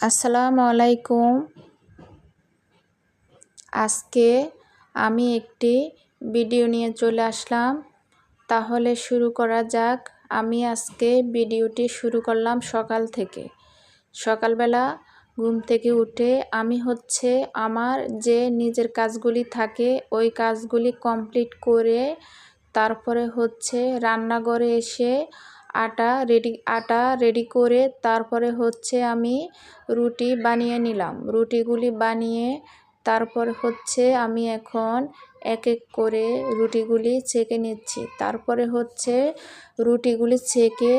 আসসালামু আলাইকুম। আজকে আমি একটি ভিডিও নিয়ে চলে আসলাম। তাহলে শুরু করা যাক। আমি আজকে ভিডিওটি শুরু করলাম সকাল থেকে। সকালবেলা ঘুম থেকে উঠে আমি হচ্ছে আমার যে নিজের কাজগুলি থাকে, ওই কাজগুলি কমপ্লিট করে তারপরে হচ্ছে রান্নাঘরে এসে আটা রেডি আটা রেডি করে তারপরে হচ্ছে আমি রুটি বানিয়ে নিলাম। রুটিগুলি বানিয়ে তারপর হচ্ছে আমি এখন এক এক করে রুটিগুলি ছেঁকে নিচ্ছি। তারপরে হচ্ছে রুটিগুলি ছেঁকে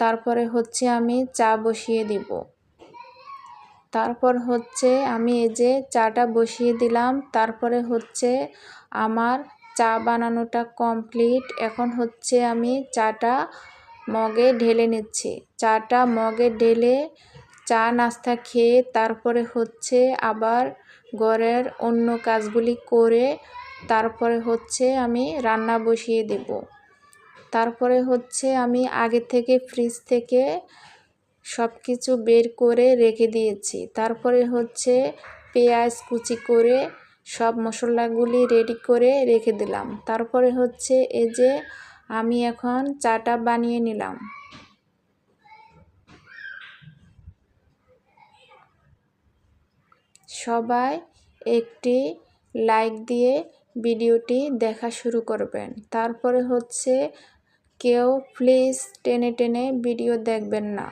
তারপরে হচ্ছে আমি চা বসিয়ে দিব। তারপর হচ্ছে আমি এই যে চাটা বসিয়ে দিলাম। তারপরে হচ্ছে আমার চা বানানোটা কমপ্লিট এখন হচ্ছে আমি চাটা মগে ঢেলে নিচ্ছি। চাটা মগে ঢেলে চা নাস্তা খেয়ে তারপরে হচ্ছে আবার ঘরের অন্য কাজগুলি করে তারপরে হচ্ছে আমি রান্না বসিয়ে দেব। তারপরে হচ্ছে আমি আগে থেকে ফ্রিজ থেকে সব কিছু বের করে রেখে দিয়েছি। তারপরে হচ্ছে পেঁয়াজ কুচি করে সব মশলাগুলি রেডি করে রেখে দিলাম। তারপরে হচ্ছে এই যে আমি এখন চাটা বানিয়ে নিলাম। সবাই একটি লাইক দিয়ে ভিডিওটি দেখা শুরু করবেন। তারপরে হচ্ছে কেউ প্লিজ টেনে টেনে ভিডিও দেখবেন না।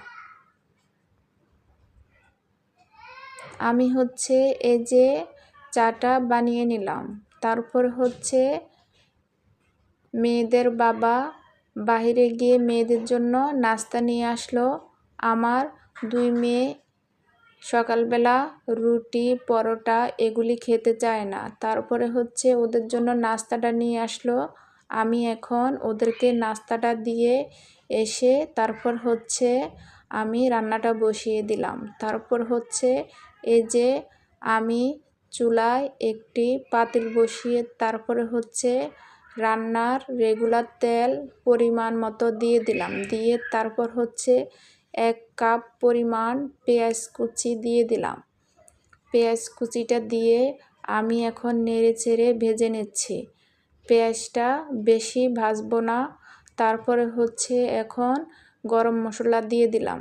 আমি হচ্ছে এই যে চাটা বানিয়ে নিলাম। তারপর হচ্ছে মেয়েদের বাবা বাহিরে গিয়ে মেয়েদের জন্য নাস্তা নিয়ে আসলো। আমার দুই মেয়ে সকালবেলা রুটি, পরোটা এগুলি খেতে চায় না। তারপরে হচ্ছে ওদের জন্য নাস্তাটা নিয়ে আসলো। আমি এখন ওদেরকে নাস্তাটা দিয়ে এসে তারপর হচ্ছে আমি রান্নাটা বসিয়ে দিলাম। তারপর হচ্ছে এই যে আমি চুলায় একটি পাতিল বসিয়ে তারপরে হচ্ছে রান্নার রেগুলার তেল পরিমাণ মতো দিয়ে দিলাম। দিয়ে তারপর হচ্ছে এক কাপ পরিমাণ পেঁয়াজ কুচি দিয়ে দিলাম। পেঁয়াজ কুচিটা দিয়ে আমি এখন নেড়ে চেড়ে ভেজে নিচ্ছি। পেঁয়াজটা বেশি ভাজবো না। তারপরে হচ্ছে এখন গরম মশলা দিয়ে দিলাম।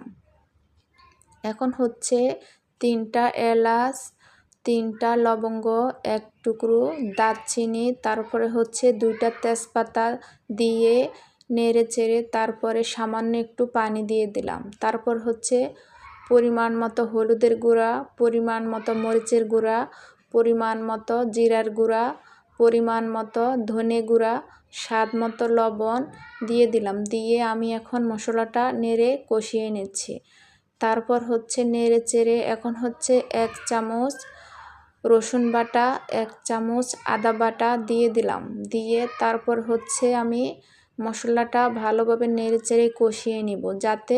এখন হচ্ছে তিনটা এলাচ তিনটা লবঙ্গ, এক টুকরো দারচিনি, তারপরে হচ্ছে দুইটা তেজপাতা দিয়ে নেড়ে চেড়ে তারপরে সামান্য একটু পানি দিয়ে দিলাম। তারপর হচ্ছে পরিমাণ মতো হলুদের গুঁড়া, পরিমাণ মতো মরিচের গুঁড়া, পরিমাণ মতো জিরার গুঁড়া, পরিমাণ মতো ধনে গুঁড়া, স্বাদ মতো লবণ দিয়ে দিলাম। দিয়ে আমি এখন মশলাটা নেড়ে কষিয়ে নিচ্ছি। তারপর হচ্ছে নেড়ে চেড়ে এখন হচ্ছে এক চামচ রসুন বাটা, এক চামচ আদা বাটা দিয়ে দিলাম। দিয়ে তারপর হচ্ছে আমি মশলাটা ভালোভাবে নেড়ে চেড়ে কষিয়ে নিব যাতে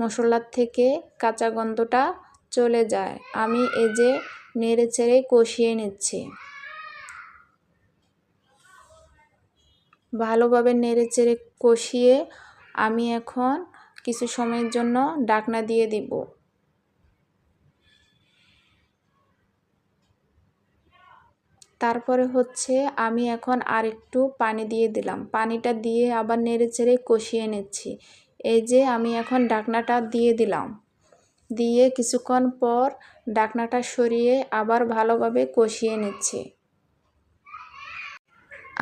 মশলার থেকে কাঁচা গন্ধটা চলে যায়। আমি এই যে নেড়ে চেড়ে কষিয়ে নিচ্ছি। ভালোভাবে নেড়ে চেড়ে কষিয়ে আমি এখন কিছু সময়ের জন্য ডাকনা দিয়ে দিব। তারপরে হচ্ছে আমি এখন আর একটু পানি দিয়ে দিলাম। পানিটা দিয়ে আবার নেড়ে চেড়ে কষিয়ে নিচ্ছি। এই যে আমি এখন ডাকনাটা দিয়ে দিলাম। দিয়ে কিছুক্ষণ পর ডাকনাটা সরিয়ে আবার ভালোভাবে কষিয়ে নিচ্ছি।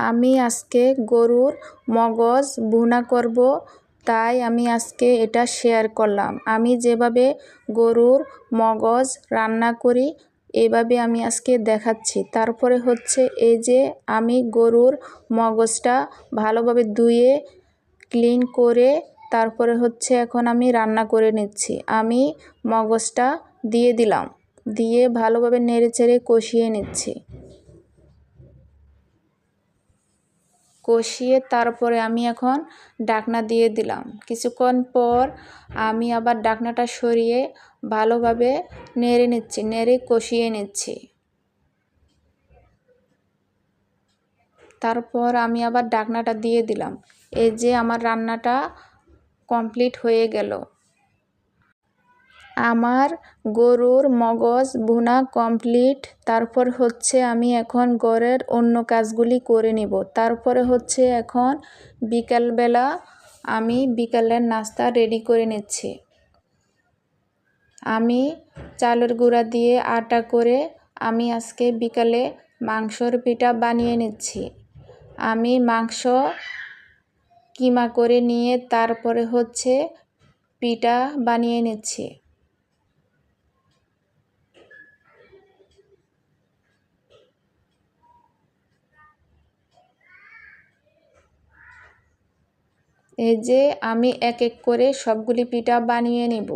আমি আজকে গরুর মগজ ভুনা করব, তাই আমি আজকে এটা শেয়ার করলাম। আমি যেভাবে গরুর মগজ রান্না করি এভাবে আমি আজকে দেখাচ্ছি। তারপরে হচ্ছে এই যে আমি গরুর মগজটা ভালোভাবে ধুয়ে ক্লিন করে তারপরে হচ্ছে এখন আমি রান্না করে নিচ্ছি। আমি মগজটা দিয়ে দিলাম। দিয়ে ভালোভাবে নেড়ে চেড়ে কষিয়ে নিচ্ছি। কষিয়ে তারপরে আমি এখন ডাকনা দিয়ে দিলাম। কিছুক্ষণ পর আমি আবার ডাকনাটা সরিয়ে ভালোভাবে নেড়ে নিচ্ছি, নেড়ে কষিয়ে নিচ্ছি। তারপর আমি আবার ডাকনাটা দিয়ে দিলাম। এই যে আমার রান্নাটা কমপ্লিট হয়ে গেল। আমার গরুর মগজ ভুনা কমপ্লিট, তারপর হচ্ছে আমি এখন ঘরের অন্য কাজগুলি করে নিব। তারপরে হচ্ছে এখন বিকালবেলা আমি বিকালের নাস্তা রেডি করে নিচ্ছি। আমি চালের গুঁড়া দিয়ে আটা করে আমি আজকে বিকালে মাংসর পিঠা বানিয়ে নিচ্ছি। আমি মাংস কিমা করে নিয়ে তারপরে হচ্ছে পিঠা বানিয়ে নিচ্ছি। এই যে আমি এক এক করে সবগুলি পিঠা বানিয়ে নেব।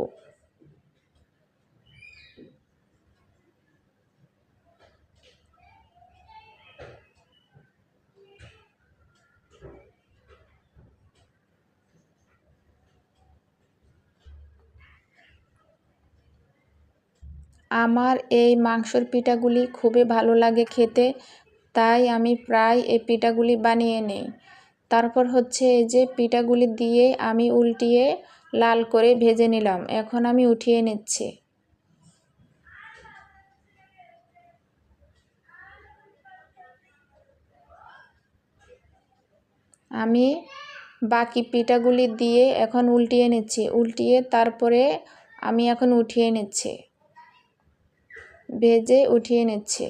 আমার এই মাংসর পিঠাগুলি খুবই ভালো লাগে খেতে, তাই আমি প্রায় এই পিঠাগুলি বানিয়ে নিই। তারপর হচ্ছে যে পিঠাগুলি দিয়ে আমি উল্টিয়ে লাল করে ভেজে নিলাম। এখন আমি উঠিয়ে নিচ্ছি। আমি বাকি পিঠাগুলি দিয়ে এখন উল্টিয়ে নিচ্ছি। উল্টিয়ে তারপরে আমি এখন উঠিয়ে নিচ্ছি। ভেজে উঠিয়ে নিচ্ছি।